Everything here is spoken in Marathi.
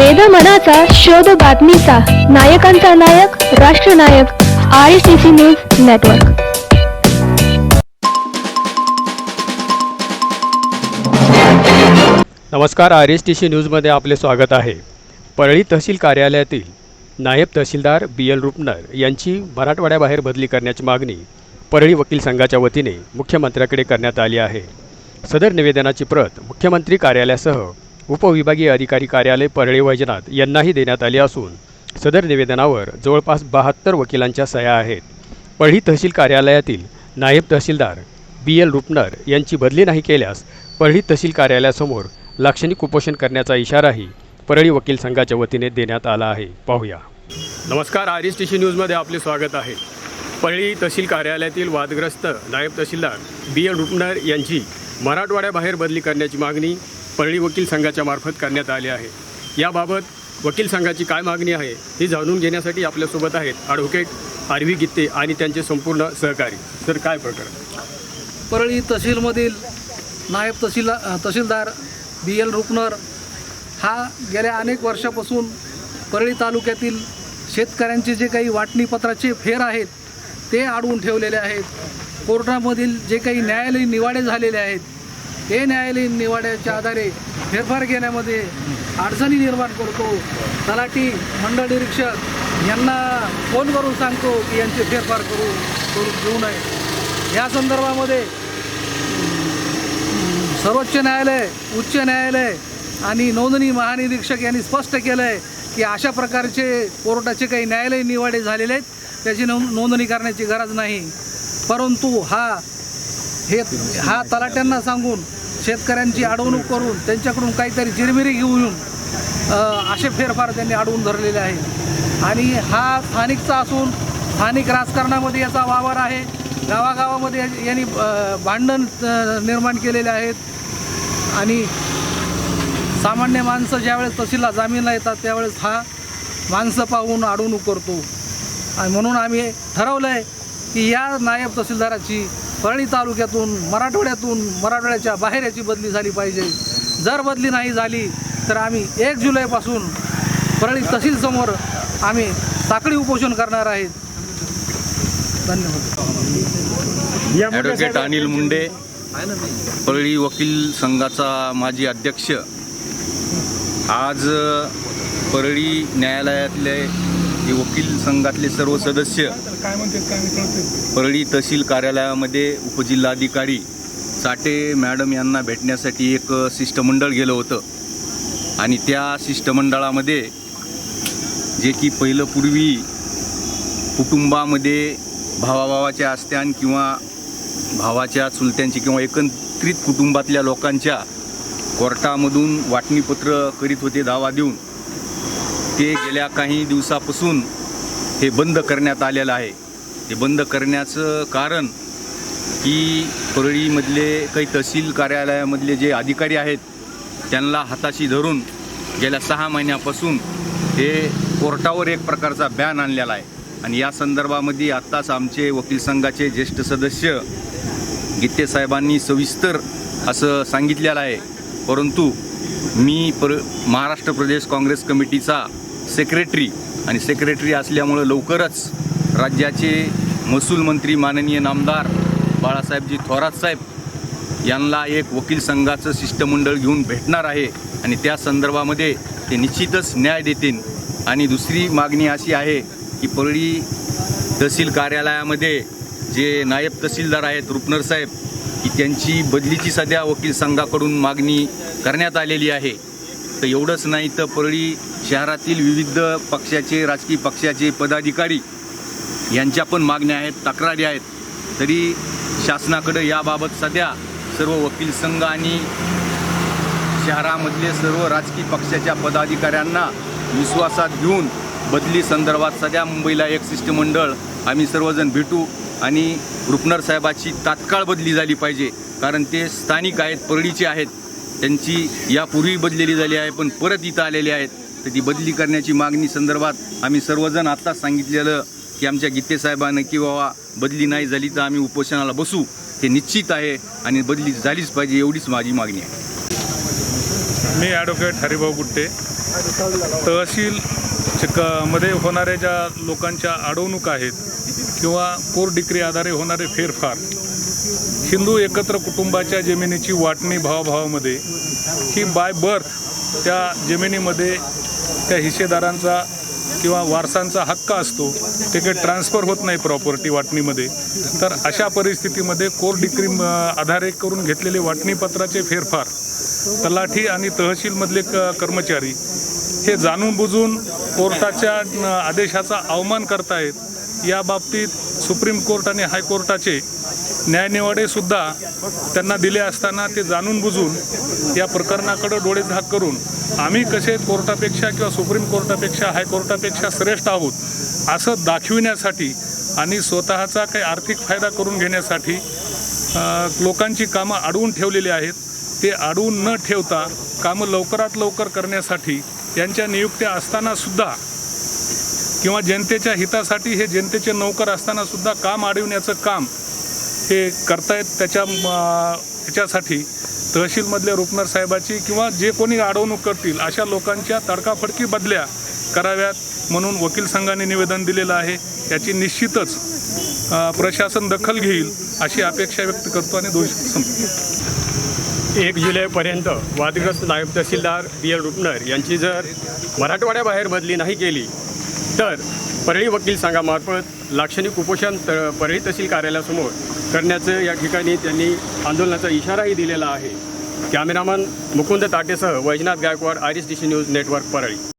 वेद मनाचा शोध बातमीचा. नायकांचा नायक राष्ट्रनायक I C C news network नमस्कार आर एस टी सी न्यूजमध्ये आपले स्वागत आहे. परळी तहसील कार्यालयातील नायब तहसीलदार बी एल रुपनर यांची मराठवाड्याबाहेर बदली करण्याची मागणी परळी वकील संघाच्या वतीने मुख्यमंत्र्याकडे करण्यात आली आहे. सदर निवेदनाची प्रत मुख्यमंत्री कार्यालयासह उपविभागीय अधिकारी कार्यालय परळी वैजनाथ यांनाही देण्यात आले असून सदर निवेदनावर जवळपास बहात्तर वकिलांच्या सह्या आहेत. परळी तहसील कार्यालयातील नायब तहसीलदार बी एल रुपनर यांची बदली नाही केल्यास परळी तहसील कार्यालयासमोर लाक्षणिक उपोषण करण्याचा इशाराही परळी वकील संघाच्या वतीने देण्यात आला आहे. पाहूया. नमस्कार. आर एस टी सी न्यूजमध्ये आपले स्वागत आहे. परळी तहसील कार्यालयातील वादग्रस्त नायब तहसीलदार बी एल रुपनर यांची मराठवाड्याबाहेर बदली करण्याची मागणी परळी वकील संघाच्या मार्फत करण्यात आले आहे. याबाबत वकील संघाची काय मागणी आहे हे जाणून घेण्यासाठी आपल्यासोबत आहेत ॲडव्होकेट आरवी गित्ते आणि त्यांचे संपूर्ण सहकारी. सर काय प्रकरण? परळी तहसीलमधील नायब तहसील तहसीलदार बी एल रुपनर हा गेल्या अनेक वर्षापासून परळी तालुक्यातील शेतकऱ्यांचे जे काही वाटणीपत्राचे फेर आहेत ते अडवून ठेवलेले आहेत. कोर्टामधील जे काही न्यायालयीन निवाडे झालेले आहेत ते न्यायालयीन निवाड्याच्या आधारे फेरफार घेण्यामध्ये अडचणी निर्माण करतो. तलाठी मंडळ निरीक्षक यांना फोन करून सांगतो की यांचे फेरफार करू करून घेऊ नये. या संदर्भामध्ये सर्वोच्च न्यायालय उच्च न्यायालय आणि नोंदणी महानिरीक्षक यांनी स्पष्ट केलं आहे की अशा प्रकारचे कोर्टाचे काही न्यायालयीन निवाडे झालेले आहेत त्याची नोंदणी करण्याची गरज नाही. परंतु हा हे हा तलाट्यांना सांगून शेतकऱ्यांची अडवणूक करून त्यांच्याकडून काहीतरी जिरमिरी घेऊन असे फेरफार त्यांनी अडवून धरलेले आहे आणि हा स्थानिकचा असून स्थानिक राजकारणामध्ये याचा वावर आहे. गावागावामध्ये यांनी भांडण निर्माण केलेले आहेत. आणि सामान्य माणसं ज्यावेळेस तहसीलला जामीनला येतात त्यावेळेस हा माणसं पाहून अडवणूक करतो. आणि म्हणून आम्ही ठरवलं आहे की या नायब तहसीलदाराची परळी तालुक्यातून मराठवाड्यातून मराठवाड्याच्या बाहेर याची बदली झाली पाहिजे. जर बदली नाही झाली तर आम्ही एक जुलैपासून परळी तहसीलसमोर आम्ही साखळी उपोषण करणार आहेत. धन्यवाद. ॲडव्होकेट अनिल मुंडे परळी वकील संघाचा माजी अध्यक्ष. आज परळी न्यायालयातले जे वकील संघातले सर्व सदस्य परळी तहसील कार्यालयामध्ये उपजिल्हाधिकारी साठे मॅडम यांना भेटण्यासाठी एक शिष्टमंडळ गेलं होतं. आणि त्या शिष्टमंडळामध्ये जे की पहिलं पूर्वी कुटुंबामध्ये भावाभावाच्या असत्यान किंवा भावाच्या चुलत्यांची किंवा एकत्रित कुटुंबातल्या लोकांच्या कोर्टामधून वाटणीपत्र करीत होते दावा देऊन. ते गेल्या काही दिवसापासून हे बंद करण्यात आलेलं आहे. ते बंद करण्याचं कारण की परळीमधले काही तहसील कार्यालयामधले जे अधिकारी आहेत त्यांना हाताशी धरून गेल्या सहा महिन्यापासून हे कोर्टावर एक प्रकारचा बॅन आणलेला आहे. आणि या संदर्भामध्ये आत्ताच आमचे वकील संघाचे ज्येष्ठ सदस्य गीते साहेबांनी सविस्तर असं सांगितलेलं आहे. परंतु मी पर महाराष्ट्र प्रदेश काँग्रेस कमिटीचा सेक्रेटरी आणि सेक्रेटरी असल्यामुळं लवकरच राज्याचे महसूल मंत्री माननीय नामदार बाळासाहेबजी थोरात साहेब यांना एक वकील संघाचं शिष्टमंडळ घेऊन भेटणार आहे आणि त्या संदर्भामध्ये ते निश्चितच न्याय देतील. आणि दुसरी मागणी अशी आहे की परळी तहसील कार्यालयामध्ये जे नायब तहसीलदार आहेत रुपनर साहेब की त्यांची बदलीची सध्या वकील संघाकडून मागणी करण्यात आलेली आहे. तर एवढंच नाही तर परळी शहरातील विविध पक्षाचे राजकीय पक्षाचे पदाधिकारी यांच्या पण मागण्या आहेत तक्रारी आहेत. तरी शासनाकडं याबाबत सध्या सर्व वकील संघ आणि शहरामधले सर्व राजकीय पक्षाच्या पदाधिकाऱ्यांना विश्वासात घेऊन बदली संदर्भात सध्या मुंबईला एक शिष्टमंडळ आम्ही सर्वजण भेटू आणि रुपनर साहेबाची तात्काळ बदली झाली पाहिजे. कारण ते स्थानिक आहेत परळीचे आहेत. त्यांची यापूर्वी बदलेली झाली आहे पण परत इथं आलेले आहेत. तर ती बदली करण्याची मागणी संदर्भात आम्ही सर्वजण आत्ताच सांगितलेलं की आमच्या गीतेसाहेबानं की बाबा बदली नाही झाली तर आम्ही उपोषणाला बसू हे निश्चित आहे आणि बदली झालीच पाहिजे एवढीच माझी मागणी आहे. मी ॲडव्होकेट हरिभाऊ गुट्टे. तहसील मध्ये होणाऱ्या ज्या लोकांच्या अडवणुका आहेत किंवा कोर डिक्री आधारे होणारे फेरफार हिंदू एकत्र कुटुंबाच्या जमिनीची वाटणी भावाभावामध्ये ही बाय बर्थ त्या जमिनीमध्ये त्या हिस्सेदारांचा किंवा वारसांचा हक्क असतो ते काही ट्रान्सफर होत नाही प्रॉपर्टी वाटणीमध्ये. तर अशा परिस्थितीमध्ये कोर डिक्री आधारे करून घेतलेले वाटणीपत्राचे फेरफार तलाठी आणि तहसीलमधले क कर्मचारी हे जाणून बुजून कोर्टाच्या आदेशाचा अवमान करतायत या बाबतीत सुप्रीम कोर्ट आणि हायकोर्टाचे न्यायनिवाडेसुद्धा त्यांना दिले असताना ते जाणून बुजून या प्रकरणाकडं डोळे धाक करून आम्ही कसे कोर्टापेक्षा किंवा सुप्रीम कोर्टापेक्षा हायकोर्टापेक्षा श्रेष्ठ आहोत असं दाखविण्यासाठी आणि स्वतःचा काही आर्थिक फायदा करून घेण्यासाठी लोकांची कामं अडवून ठेवलेली आहेत. ते अडवून न ठेवता कामं लवकरात लवकर करण्यासाठी यांच्या नियुक्त्या असतानासुद्धा किंवा जनतेच्या हितासाठी हे जनतेचे नोकर असतानासुद्धा काम अडविण्याचं काम हे करतायत त्याच्या म, ह्याच्यासाठी तहसीलमधल्या रुपनर साहेबाची किंवा जे कोणी अडवणूक करतील अशा लोकांच्या तडकाफडकी बदल्या कराव्यात म्हणून वकील संघाने निवेदन दिलेलं आहे. याची निश्चितच प्रशासन दखल घेईल अशी अपेक्षा व्यक्त करतो आणि दोष संपतो एक जुलैपर्यंत वादग्रस्त नायब तहसीलदार बी एल रुपनर यांची जर मराठवाड्याबाहेर बदली नाही केली तर परळी वकील संघामार्फत लाक्षणिक उपोषण त परळी तहसील कार्यालयासमोर करण्याचं या ठिकाणी त्यांनी आंदोलनाचा इशाराही दिलेला आहे. कॅमेरामन मुकुंद ताटेसह Vaijnath Gaikwad iris S D C news network Parli.